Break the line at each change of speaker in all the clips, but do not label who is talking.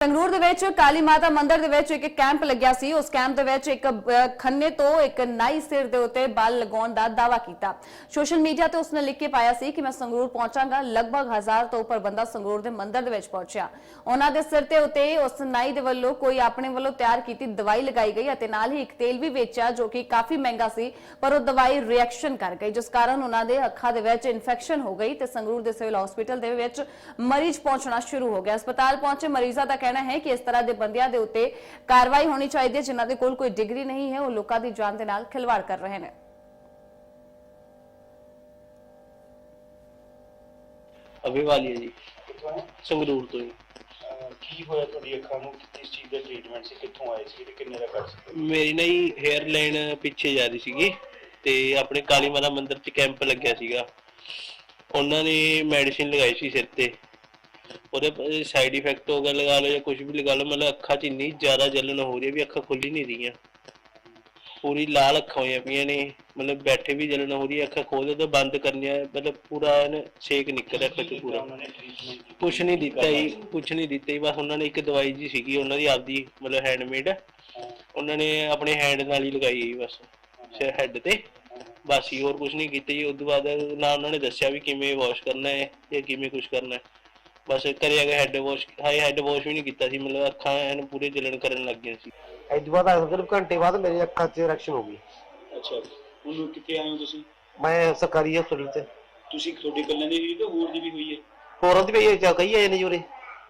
ਸੰਗਰੂਰ ਦੇ ਵਿੱਚ ਕਾਲੀ ਮਾਤਾ ਮੰਦਿਰ ਦੇ ਵਿੱਚ ਇੱਕ ਕੈਂਪ ਲੱਗਿਆ ਸੀ। ਉਸ ਕੈਂਪ ਦੇ ਵਿੱਚ ਇੱਕ ਖੰਨੇ ਤੋਂ ਇੱਕ ਨਾਈ ਸਿਰ ਦੇ ਉੱਤੇ ਬਲ ਲਗਾਉਣ ਦਾ ਦਾਵਾ ਕੀਤਾ। ਸੋਸ਼ਲ ਮੀਡੀਆ ਤੇ ਉਸਨੇ ਲਿਖ ਕੇ ਪਾਇਆ ਸੀ ਕਿ ਮੈਂ ਸੰਗਰੂਰ ਪਹੁੰਚਾਂਗਾ। ਲਗਭਗ ਹਜ਼ਾਰ ਤੋਂ ਉੱਪਰ ਬੰਦਾ ਸੰਗਰੂਰ ਦੇ ਮੰਦਿਰ ਦੇ ਵਿੱਚ ਪਹੁੰਚਿਆ। ਉਹਨਾਂ ਦੇ ਸਿਰ ਤੇ ਉੱਤੇ ਉਸ ਨਾਈ ਦੇ ਵੱਲੋਂ ਕੋਈ ਆਪਣੇ ਵੱਲੋਂ ਤਿਆਰ ਕੀਤੀ ਦਵਾਈ ਲਗਾਈ ਗਈ ਅਤੇ ਨਾਲ ਹੀ ਇੱਕ ਤੇਲ ਵੀ ਵੇਚਿਆ ਜੋ ਕਿ ਕਾਫੀ ਮਹਿੰਗਾ ਸੀ, ਪਰ ਉਹ ਦਵਾਈ ਰਿਐਕਸ਼ਨ ਕਰ ਗਈ, ਜਿਸ ਕਾਰਨ ਉਹਨਾਂ ਦੇ ਅੱਖਾਂ ਦੇ ਵਿੱਚ ਇਨਫੈਕਸ਼ਨ ਹੋ ਗਈ ਤੇ ਸੰਗਰੂਰ ਦੇ ਸਿਵਲ ਹਸਪੀਟਲ ਦੇ ਵਿੱਚ ਮਰੀਜ਼ ਪਹੁੰਚਣਾ ਸ਼ੁਰੂ ਹੋ ਗਿਆ। ਹਸਪਤਾਲ ਪਹੁੰਚੇ ਮਰੀਜ਼ਾਂ ਦਾ ਕਹਿਣਾ ਹੈ ਕਿ ਇਸ ਤਰ੍ਹਾਂ ਦੇ ਬੰਦਿਆਂ ਦੇ ਉੱਤੇ ਕਾਰਵਾਈ ਹੋਣੀ ਚਾਹੀਦੀ ਹੈ ਜਿਨ੍ਹਾਂ ਦੇ ਕੋਲ ਕੋਈ ਡਿਗਰੀ ਨਹੀਂ ਹੈ ਉਹ ਲੋਕਾਂ ਦੀ ਜਾਨ ਦੇ ਨਾਲ ਖਿਲਵਾੜ ਕਰ ਰਹੇ ਨੇ।
ਅਭੀ ਵਾਲੀ ਹੈ ਜੀ? ਸੰਗਰੂਰ ਤੋਂ ਜੀ।
ਕੀ ਹੋਇਆ ਤੁਹਾਡੀ ਅੱਖਾਂ ਨੂੰ? ਕਿਸ ਚੀਜ਼ ਦਾ ਟ੍ਰੀਟਮੈਂਟ ਸੀ? ਕਿੱਥੋਂ ਆਏ ਸੀ ਤੇ ਕਿੰਨੇ ਦਾ ਖਰਚ ਸੀ?
ਮੇਰੀ ਨਾ ਹੇਅਰ ਲਾਈਨ ਪਿੱਛੇ ਜਾ ਰਹੀ ਸੀਗੀ ਤੇ ਆਪਣੇ ਕਾਲੀ ਮਾਤਾ ਮੰਦਿਰ 'ਚ ਕੈਂਪ ਲੱਗਿਆ ਸੀਗਾ। ਉਹਨਾਂ ਨੇ ਮੈਡੀਸਿਨ ਲਗਾਈ ਸੀ ਸਿਰ ਤੇ। ਉਹਦੇ ਸਾਈਡ ਇਫੈਕਟ ਹੋ ਗਿਆ ਲਗਾ ਲਓ ਜਾਂ ਕੁਝ ਵੀ ਲਗਾ ਲਓ, ਮਤਲਬ ਅੱਖਾਂ 'ਚ ਇੰਨੀ ਜ਼ਿਆਦਾ ਜਲਨ ਹੋ ਰਹੀ ਹੈ ਵੀ ਅੱਖਾਂ ਖੁੱਲ ਹੀ ਨਹੀਂ ਰਹੀਆਂ। ਪੂਰੀ ਲਾਲ ਅੱਖਾਂ ਹੋਈਆਂ ਪਈਆਂ ਨੇ, ਮਤਲਬ ਬੈਠੇ ਵੀ ਜਲਨ ਹੋ ਰਹੀ ਹੈ, ਅੱਖਾਂ ਖੋਲ੍ਹੋ ਤਾਂ ਬੰਦ ਕਰਨੀਆਂ, ਮਤਲਬ ਪੂਰਾ ਐਨ ਛੇਕ ਨਿਕਲ ਰਿਹਾ ਅੱਖਾਂ 'ਚ ਪੂਰਾ।
ਉਹਨਾਂ
ਨਹੀਂ ਦਿੱਤਾ ਜੀ, ਕੁਛ ਨਹੀਂ ਦਿੱਤਾ ਜੀ, ਬਸ ਉਹਨਾਂ ਨੇ ਇੱਕ ਦਵਾਈ ਜੀ ਸੀਗੀ, ਉਹਨਾਂ ਦੀ ਆਪਦੀ, ਮਤਲਬ ਹੈਂਡਮੇਡ ਉਹਨਾਂ ਨੇ ਆਪਣੇ ਹੈਂਡ ਨਾਲ ਹੀ ਲਗਾਈ ਜੀ ਬਸ ਸਿਰ ਹੈਡ ਤੇ। ਬਸ ਹੀ ਹੋਰ ਕੁਛ ਨਹੀਂ ਕੀਤਾ ਜੀ, ਉਸ ਤੋਂ ਬਾਅਦ ਨਾ ਉਹਨਾਂ ਨੇ ਦੱਸਿਆ ਵੀ ਕਿਵੇਂ ਵਾਸ਼ ਕਰਨਾ ਹੈ ਜਾਂ ਕਿਵੇਂ ਕੁਛ ਕਰਨਾ ਹੈ। ਬਸ ਕਰਿਆ ਗਿਆ ਹੈਡ ਵਾਸ਼ ਹਾਈ ਹੈਡ ਵਾਸ਼ ਵੀ ਨਹੀਂ ਕੀਤਾ ਸੀ ਮਤਲਬ ਅੱਖਾਂ ਐਨ ਪੂਰੇ ਜਲਣ ਕਰਨ ਲੱਗ ਗਈਆਂ ਸੀ।
ਤੋਂ ਬਾਅਦ ਸਿਰਫ ਘੰਟੇ ਬਾਅਦ ਮੇਰੀ ਅੱਖਾਂ 'ਚ ਰਿਐਕਸ਼ਨ ਹੋ ਗਈ।
ਅੱਛਾ। ਹੁਣ ਕਿੱਥੇ ਆਏ ਹੋ ਤੁਸੀਂ?
ਮੈਂ ਸਰਕਾਰੀ ਹਸਪਤਾਲ 'ਚ।
ਤੁਸੀਂ ਤੁਹਾਡੀ ਇਕੱਲੇ ਦੀ ਹੋਈ ਤਾਂ ਹੋਰ ਦੀ ਵੀ ਹੋਈ ਹੈ?
ਹੋਰਾਂ ਦੀ ਵੀ ਇਹ ਚਾ ਕਈ ਆਏ ਨੇ ਜੀ ਉਰੇ।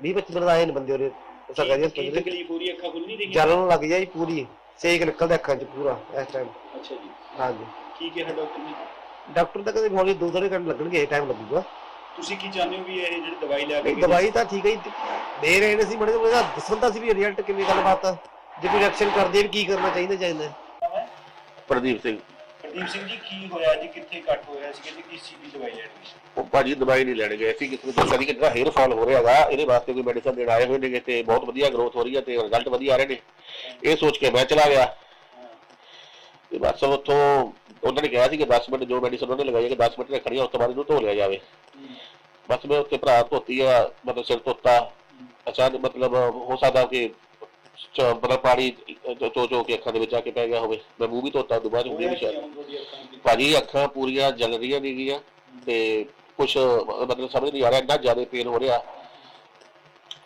20 25 ਬੰਦੇ ਆਏ ਨੇ ਬੰਦੇ ਉਰੇ ਸਰਕਾਰੀ
ਕੀ
ਹਸਪਤਾਲ 'ਚ।
ਤਕਲੀਫ ਹੋ ਰਹੀ ਹੈ? ਅੱਖਾਂ ਖੁੱਲ ਨਹੀਂ ਰਹੀਆਂ?
ਜਲਨ ਲੱਗ ਜਾਈ ਪੂਰੀ। ਸੇਕ ਨਿਕਲਦਾ ਅੱਖਾਂ 'ਚ ਪੂਰਾ ਇਸ ਟਾਈਮ
ਅੱਛਾ ਜੀ।
ਹਾਂਜੀ।
ਕੀ ਕਿਹਾ ਡਾਕਟਰ ਨੇ?
ਡਾਕਟਰ ਤਾਂ ਕਹਿੰਦੇ ਹੌਲੀ ਦੋ ਦੋ ਘੰਟੇ ਲੱਗਣਗੇ ਟਾਈਮ ਲੱਗੂਗਾ।
ਤੁਸੀਂ ਕੀ ਚਾਹੁੰਦੇ ਹੋ ਵੀ ਇਹ ਜਿਹੜੀ ਦਵਾਈ ਲੈ ਕੇ
ਦਵਾਈ ਤਾਂ ਠੀਕ ਹੈ ਜੀ। ਦੇ ਰਹੇ ਨੇ ਸੀ ਬੜੇ ਉਹਦਾ ਦੱਸਣ ਤਾਂ ਸੀ ਵੀ ਰਿਜ਼ਲਟ ਕਿਵੇਂ ਗੱਲਬਾਤ ਆ। ਜੇ ਕੋਈ ਰਿਐਕਸ਼ਨ ਕਰਦੇ ਵੀ ਕੀ ਕਰਨਾ ਚਾਹੀਦਾ ਚਾਹੀਦਾ
ਪ੍ਰਦੀਪ ਸਿੰਘ।
ਪ੍ਰਦੀਪ ਸਿੰਘ ਜੀ ਕੀ ਹੋਇਆ ਜੀ? ਕਿੱਥੇ ਕੱਟ ਹੋਇਆ ਸੀ? ਕਿ ਕਿਸ ਚੀਜ਼ ਦੀ ਦਵਾਈ ਲੈਣੀ ਸੀ?
ਉਹ ਭਾਜੀ ਦਵਾਈ ਨਹੀਂ ਲੈਣ ਗਏ। ਸੀ ਕਿਸੇ ਨੂੰ ਦੱਸਿਆ ਸੀ ਕਿ ਜਿਹੜਾ ਹੇਅਰ ਫਾਲ ਹੋ ਰਿਹਾ ਹੈਗਾ ਇਹਦੇ ਵਾਸਤੇ ਕੋਈ ਮੈਡੀਸਨ ਦੇਣ ਆਏ ਹੋਏ ਨੇਗੇ ਤੇ ਬਹੁਤ ਵਧੀਆ ਗਰੋਥ ਹੋ ਰਹੀ ਹੈ ਤੇ ਰਿਜ਼ਲਟ ਵਧੀਆ ਆ ਰਹੇ ਨੇ। ਇਹ ਸੋਚ ਕੇ ਮੈਂ ਚਲਾ ਗਿਆ। ਤੇ ਬਸ ਉੱਥੋਂ ਉਹਨਾਂ ਨੇ ਕਿਹਾ ਸੀ ਕਿ 10 ਮਿੰਟ ਜੋ ਮੈਡੀਸਨ ਉਹਨੇ ਲਗਾਈ ਹੈ ਕਿ 10 ਮਿੰਟ ਰੱਖਣੀ ਆ ਉਸ ਤੋਂ ਬਾਅਦ ਇਹਨੂੰ ਧੋ ਲਿਆ ਜਾਵੇ। ਬਸ ਮੈਂ ਉੱਥੇ ਭਰਾ ਧੋਤੀ ਆ, ਮਤਲਬ ਸਿਰ ਧੋਤਾ। ਅਚਾਨਕ ਮਤਲਬ ਹੋ ਸਕਦਾ ਕਿ ਚ- ਪਾਣੀ ਚੋ ਚੋ ਕੇ ਅੱਖਾਂ ਦੇ ਵਿੱਚ ਆ ਕੇ ਪੈ ਗਿਆ ਹੋਵੇ। ਮੈਂ ਮੂੰਹ ਵੀ ਧੋਤਾ ਦੁਬਾਰਾ ਮੂੰਹ ਵੀ
ਕੀ
ਸ਼ਾਇਦ। ਭਾਜੀ, ਅੱਖਾਂ ਪੂਰੀਆਂ ਜਲ ਰਹੀਆਂ ਨੇਗੀਆਂ ਤੇ ਕੁਝ ਮਤਲਬ ਸਮਝ ਨਹੀਂ ਆ ਰਿਹਾ, ਇੰਨਾ ਜ਼ਿਆਦਾ ਪੇਨ ਹੋ ਰਿਹਾ।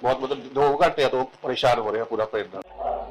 ਬਹੁਤ ਮਤਲਬ 2 ਘੰਟਿਆਂ ਤੋਂ ਪਰੇਸ਼ਾਨ ਹੋ ਰਿਹਾ ਪੂਰਾ ਪੇਨ ਨਾਲ